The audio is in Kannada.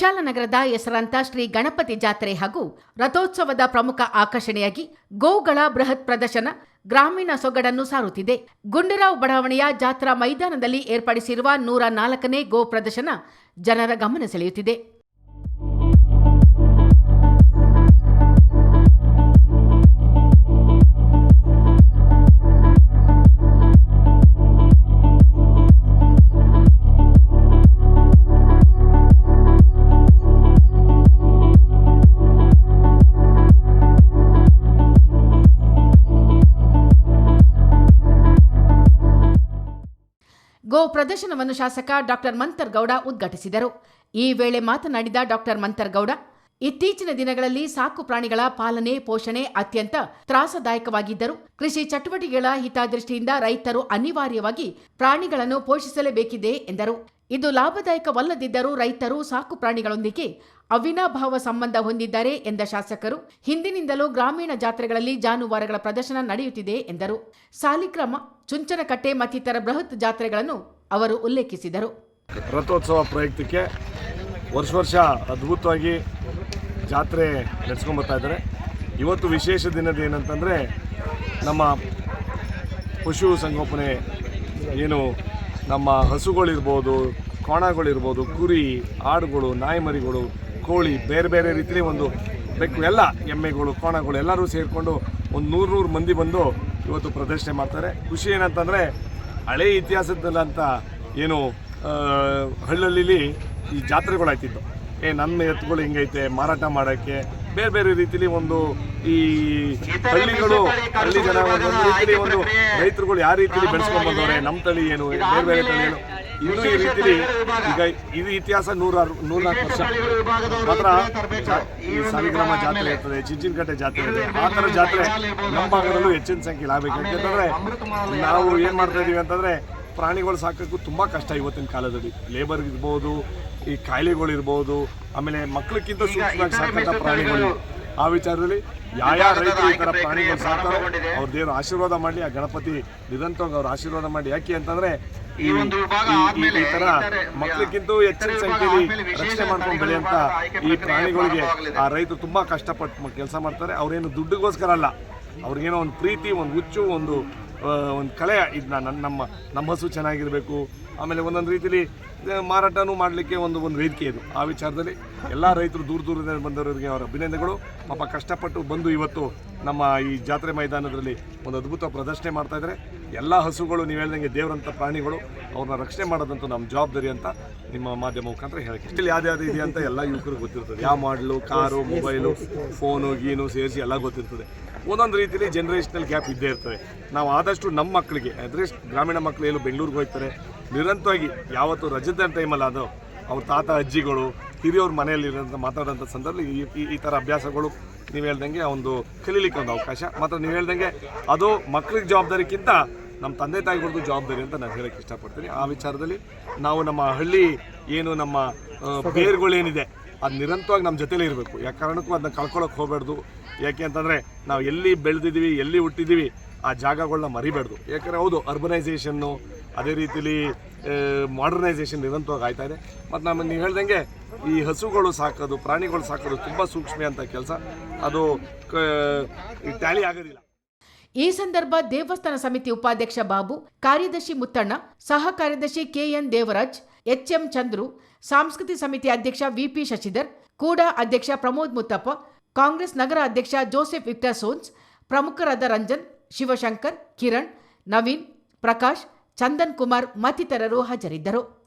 ಕುಶಾಲನಗರದ ಹೆಸರಾಂತ ಶ್ರೀ ಗಣಪತಿ ಜಾತ್ರೆ ಹಾಗೂ ರಥೋತ್ಸವದ ಪ್ರಮುಖ ಆಕರ್ಷಣೆಯಾಗಿ ಗೋಗಳ ಬೃಹತ್ ಪ್ರದರ್ಶನ ಗ್ರಾಮೀಣ ಸೊಗಡನ್ನು ಸಾರುತ್ತಿದೆ. ಗುಂಡೂರಾವ್ ಬಡಾವಣೆಯ ಜಾತ್ರಾ ಮೈದಾನದಲ್ಲಿ ಏರ್ಪಡಿಸಿರುವ ನೂರ ನಾಲ್ಕನೇ ಗೋ ಪ್ರದರ್ಶನ ಜನರ ಗಮನ ಸೆಳೆಯುತ್ತಿದೆ. ಗೋ ಪ್ರದರ್ಶನವನ್ನು ಶಾಸಕ ಡಾಕ್ಟರ್ ಮಂತರ್ಗೌಡ ಉದ್ಘಾಟಿಸಿದರು. ಈ ವೇಳೆ ಮಾತನಾಡಿದ ಡಾಕ್ಟರ್ ಮಂತರ್ಗೌಡ ಇತ್ತೀಚಿನ ದಿನಗಳಲ್ಲಿ ಸಾಕು ಪ್ರಾಣಿಗಳ ಪಾಲನೆ, ಪೋಷಣೆ ಅತ್ಯಂತ ತ್ರಾಸದಾಯಕವಾಗಿದ್ದರೂ ಕೃಷಿ ಚಟುವಟಿಕೆಗಳ ಹಿತದೃಷ್ಟಿಯಿಂದ ರೈತರು ಅನಿವಾರ್ಯವಾಗಿ ಪ್ರಾಣಿಗಳನ್ನು ಪೋಷಿಸಲೇಬೇಕಿದೆ ಎಂದರು. ಇದು ಲಾಭದಾಯಕವಲ್ಲದಿದ್ದರೂ ರೈತರು ಸಾಕು ಪ್ರಾಣಿಗಳೊಂದಿಗೆ ಅವಿನಾಭಾವ ಸಂಬಂಧ ಹೊಂದಿದ್ದಾರೆ ಎಂದ ಶಾಸಕರು. ಹಿಂದಿನಿಂದಲೂ ಗ್ರಾಮೀಣ ಜಾತ್ರೆಗಳಲ್ಲಿ ಜಾನುವಾರುಗಳ ಪ್ರದರ್ಶನ ನಡೆಯುತ್ತಿದೆ ಎಂದರು. ಸಾಲಿಕ್ರಮ ಚುಂಚನಕಟ್ಟೆ ಮತ್ತಿತರ ಬೃಹತ್ ಜಾತ್ರೆಗಳನ್ನು ಅವರು ಉಲ್ಲೇಖಿಸಿದರು. ರಥೋತ್ಸವ ಪ್ರಯುಕ್ತಕ್ಕೆ ವರ್ಷ ವರ್ಷ ಅದ್ಭುತವಾಗಿ ಜಾತ್ರೆ ನಡೆಸ್ಕೊಂಬರ್ತಾ ಇದ್ದಾರೆ. ಇವತ್ತು ವಿಶೇಷ ದಿನದ ಏನಂತಂದರೆ ನಮ್ಮ ಪಶು ಸಂಗೋಪನೆ ಏನು ನಮ್ಮ ಹಸುಗಳಿರ್ಬೋದು ಕೋಣಗಳಿರ್ಬೋದು ಕುರಿ, ಆಡುಗಳು, ನಾಯಿಮರಿಗಳು, ಕೋಳಿ, ಬೇರೆ ಬೇರೆ ರೀತಿಯಲ್ಲಿ ಒಂದು ಬೆಕ್ಕು, ಎಲ್ಲ ಎಮ್ಮೆಗಳು ಕೋಣಗಳು ಎಲ್ಲರೂ ಸೇರಿಕೊಂಡು ಒಂದು ನೂರು ನೂರು ಮಂದಿ ಬಂದು ಇವತ್ತು ಪ್ರದರ್ಶನ ಮಾಡ್ತಾರೆ. ಖುಷಿ ಏನಂತಂದರೆ ಹಳೆ ಇತಿಹಾಸದಲ್ಲಂತ ಏನು ಹಳ್ಳಲ್ಲಿ ಈ ಜಾತ್ರೆಗಳಾಯ್ತಿದ್ದು. ಏ, ನನ್ನ ಎತ್ತುಗಳು ಹಿಂಗೈತೆ, ಮಾರಾಟ ಮಾಡೋಕ್ಕೆ. ಬೇರೆ ಬೇರೆ ರೀತಿಲಿ ಒಂದು ಈ ಹಳ್ಳಿಗಳು, ಹಳ್ಳಿ ಜನ ಒಂದು ರೈತರುಗಳು ಯಾವ ರೀತಿಲಿ ಬೆಳೆಸ್ಕೊಂಡು ಬಂದವ್ರೆ, ನಮ್ಮ ತಳಿ ಏನು, ಬೇರೆ ಬೇರೆ ತಳಿ ಏನು. ಇನ್ನೂ ಈ ರೀತಿಲಿ ಈಗ ಇದು ಇತಿಹಾಸ ನೂರಾರು, ನೂರ್ನಾಲ್ಕು ವರ್ಷ. ಮಾತ್ರ ಈ ಸಾಲಿಗ್ರಾಮ ಜಾತ್ರೆ ಇರ್ತದೆ, ಚಿಂಚಿನಕಟ್ಟೆ ಜಾತ್ರೆ ಇದೆ ಆ ಥರ ಜಾತ್ರೆ ನಮ್ಮ ಭಾಗದಲ್ಲೂ ಹೆಚ್ಚಿನ ಸಂಖ್ಯೆಯಲ್ಲಿ ಲಾಭ ಯಾಕಂದ್ರೆ ನಾವು ಏನು ಮಾಡ್ತಾ ಇದೀವಿ ಅಂತಂದ್ರೆ ಪ್ರಾಣಿಗಳು ಸಾಕೋಕ್ಕೂ ತುಂಬ ಕಷ್ಟ ಇವತ್ತಿನ ಕಾಲದಲ್ಲಿ. ಲೇಬರ್ ಇರ್ಬೋದು ಈ ಕಾಯಿಲೆಗಳಿರ್ಬೋದು ಆಮೇಲೆ ಮಕ್ಕಳಕ್ಕಿಂತ ಸೂಕ್ಷ್ಮವಾಗಿ ಸಾಕಂಥ ಪ್ರಾಣಿಗಳು. ಆ ವಿಚಾರದಲ್ಲಿ ಯಾವ ರೈತರು ಈ ಥರ ಪ್ರಾಣಿಗಳು ಸಾಕ್ತಾರೋ ಅವ್ರ ದೇವರು ಆಶೀರ್ವಾದ ಮಾಡಲಿ ಆ ಗಣಪತಿ ನಿರಂತರವಾಗಿ ಅವ್ರ ಆಶೀರ್ವಾದ ಮಾಡಿ ಯಾಕೆ ಅಂತಂದ್ರೆ ಈ ಒಂದು ಈ- ಥರ ಮಕ್ಕಳಿಗಿಂತ ಹೆಚ್ಚಿನ ಸಂಖ್ಯೆಯಲ್ಲಿ ರಕ್ಷಣೆ ಮಾಡ್ಕೊಂಡು ಬೆಳೆಯಂತ ಈ ಪ್ರಾಣಿಗಳಿಗೆ ಆ ರೈತರು ತುಂಬಾ ಕಷ್ಟಪಟ್ಟು ಕೆಲಸ ಮಾಡ್ತಾರೆ. ಅವ್ರೇನು ದುಡ್ಡಿಗೋಸ್ಕರ ಅಲ್ಲ. ಅವ್ರಿಗೇನೋ ಒಂದು ಪ್ರೀತಿ ಒಂದು ಹುಚ್ಚು ಒಂದು ಒಂದು ಕಲೆ ಇದನ್ನ ನನ್ನ ನಮ್ಮ ನಮ್ಮ ಹಸು ಚೆನ್ನಾಗಿರಬೇಕು. ಆಮೇಲೆ ಒಂದೊಂದು ರೀತಿಲಿ ಆ, ಮಾರಾಟನೂ ಮಾಡಲಿಕ್ಕೆ ಒಂದು ಒಂದು ವೇದಿಕೆ ಇದು. ಆ ವಿಚಾರದಲ್ಲಿ ಎಲ್ಲ ರೈತರು ದೂರ ದೂರದಿಂದ ಬಂದವರಿಗೆ ಅವರ ಅಭಿನಂದನೆಗಳು. ಪಾಪ ಕಷ್ಟಪಟ್ಟು ಬಂದು ಇವತ್ತು ನಮ್ಮ ಈ ಜಾತ್ರೆ ಮೈದಾನದಲ್ಲಿ ಒಂದು ಅದ್ಭುತ ಪ್ರದರ್ಶನೆ ಮಾಡ್ತಾ ಇದ್ದಾರೆ ಎಲ್ಲ ಹಸುಗಳು ನೀವು ಹೇಳ್ದಂಗೆ ದೇವರಂಥ ಪ್ರಾಣಿಗಳು ಅವ್ರನ್ನ ರಕ್ಷಣೆ ಮಾಡೋದಂತೂ ನಮ್ಮ ಜವಾಬ್ದಾರಿ ಅಂತ ನಿಮ್ಮ ಮಾಧ್ಯಮ ಮುಖಾಂತರ ಹೇಳಕ್ಕೆ ಇಲ್ಲಿ ಯಾವ್ದು ಯಾವ್ದು ಇದೆ ಅಂತ ಎಲ್ಲ ಯುವಕರಿಗೆ ಗೊತ್ತಿರ್ತದೆ. ಯಾವ ಮಾಡಲು ಕಾರು ಮೊಬೈಲು ಫೋನು ಗೀನು ಸೇರಿಸಿ ಎಲ್ಲ ಗೊತ್ತಿರ್ತದೆ. ಒಂದೊಂದು ರೀತಿಯಲ್ಲಿ ಜನರೇಷನಲ್ ಗ್ಯಾಪ್ ಇದ್ದೇ ಇರ್ತದೆ. ನಾವು ಆದಷ್ಟು ನಮ್ಮ ಮಕ್ಕಳಿಗೆ ಅಂದರೆ ಗ್ರಾಮೀಣ ಮಕ್ಕಳು ಎಲ್ಲೂ ಬೆಂಗಳೂರಿಗೆ ಹೋಗ್ತಾರೆ, ನಿರಂತರವಾಗಿ ಯಾವತ್ತು ರಜದ ಟೈಮಲ್ಲಿ ಅದು ಅವ್ರ ತಾತ, ಅಜ್ಜಿಗಳು, ಹಿರಿಯವ್ರ ಮನೆಯಲ್ಲಿ ಇರೋಂಥ ಮಾತಾಡೋಂಥ ಸಂದರ್ಭದಲ್ಲಿ ಈ- ಈ- ಥರ ಅಭ್ಯಾಸಗಳು ನೀವು ಹೇಳ್ದಂಗೆ ಒಂದು ಕಲೀಲಿಕ್ಕೆ ಒಂದು ಅವಕಾಶ. ಮಾತ್ರ ನೀವು ಹೇಳ್ದಂಗೆ ಅದು ಮಕ್ಕಳಿಗೆ ಜವಾಬ್ದಾರಿಕ್ಕಿಂತ ನಮ್ಮ ತಂದೆ ತಾಯಿಗಳದ್ದು ಜವಾಬ್ದಾರಿ ಅಂತ ನಾನು ಹೇಳೋಕ್ಕೆ ಇಷ್ಟಪಡ್ತೀನಿ. ಆ ವಿಚಾರದಲ್ಲಿ ನಾವು ನಮ್ಮ ಹಳ್ಳಿ ಏನು ನಮ್ಮ ಬೇರುಗಳೇನಿದೆ ಅದು ನಿರಂತರವಾಗಿ ನಮ್ಮ ಜೊತೆಲೇ ಇರಬೇಕು. ಯಾಕೆ ಕಾರಣಕ್ಕೂ ಅದನ್ನ ಕಳ್ಕೊಳ್ಳೋಕೆ ಹೋಗಬಾರ್ದು ಯಾಕೆ ಅಂತಂದರೆ ನಾವು ಎಲ್ಲಿ ಬೆಳೆದಿದ್ದೀವಿ, ಎಲ್ಲಿ ಹುಟ್ಟಿದ್ದೀವಿ, ಆ ಜಾಗಗಳನ್ನ ಮರಿಬಾರ್ದು ಯಾಕಂದರೆ ಹೌದು ಅರ್ಬನೈಸೇಷನ್ನು ಅದೇ ರೀತಿಲಿ ಮಾಡರ್ನೈಸೇಷನ್ ನಿರಂತರವಾಗಿ ಆಯ್ತಾ ಇದೆ. ಮತ್ತು ನಮ್ಮ ನೀವು ಹೇಳ್ದಂಗೆ ಈ ಹಸುಗಳು ಸಾಕೋದು, ಪ್ರಾಣಿಗಳು ಸಾಕೋದು ತುಂಬ ಸೂಕ್ಷ್ಮ ಅಂತ ಕೆಲಸ. ಅದು ಟ್ಯಾಲಿ ಆಗೋದಿಲ್ಲ. ಈ ಸಂದರ್ಭ ದೇವಸ್ಥಾನ ಸಮಿತಿ ಉಪಾಧ್ಯಕ್ಷ ಬಾಬು, ಕಾರ್ಯದರ್ಶಿ ಮುತ್ತಣ್ಣ, ಸಹ ಕಾರ್ಯದರ್ಶಿ ಕೆಎನ್ ದೇವರಾಜ್ ಎಚ್ಎಂ ಚಂದ್ರು ಸಾಂಸ್ಕೃತಿಕ ಸಮಿತಿ ಅಧ್ಯಕ್ಷ ವಿಪಿ ಶಶಿಧರ್, ಕೂಡ ಅಧ್ಯಕ್ಷ ಪ್ರಮೋದ್ ಮುತ್ತಪ್ಪ, ಕಾಂಗ್ರೆಸ್ ನಗರ ಅಧ್ಯಕ್ಷ ಜೋಸೆಫ್ ವಿಕ್ಟರ್ ಸೋನ್ಸ್, ಪ್ರಮುಖರಾದ ರಂಜನ್, ಶಿವಶಂಕರ್, ಕಿರಣ್, ನವೀನ್, ಪ್ರಕಾಶ್, ಚಂದನ್ ಕುಮಾರ್ ಮತ್ತಿತರರು ಹಾಜರಿದ್ದರು.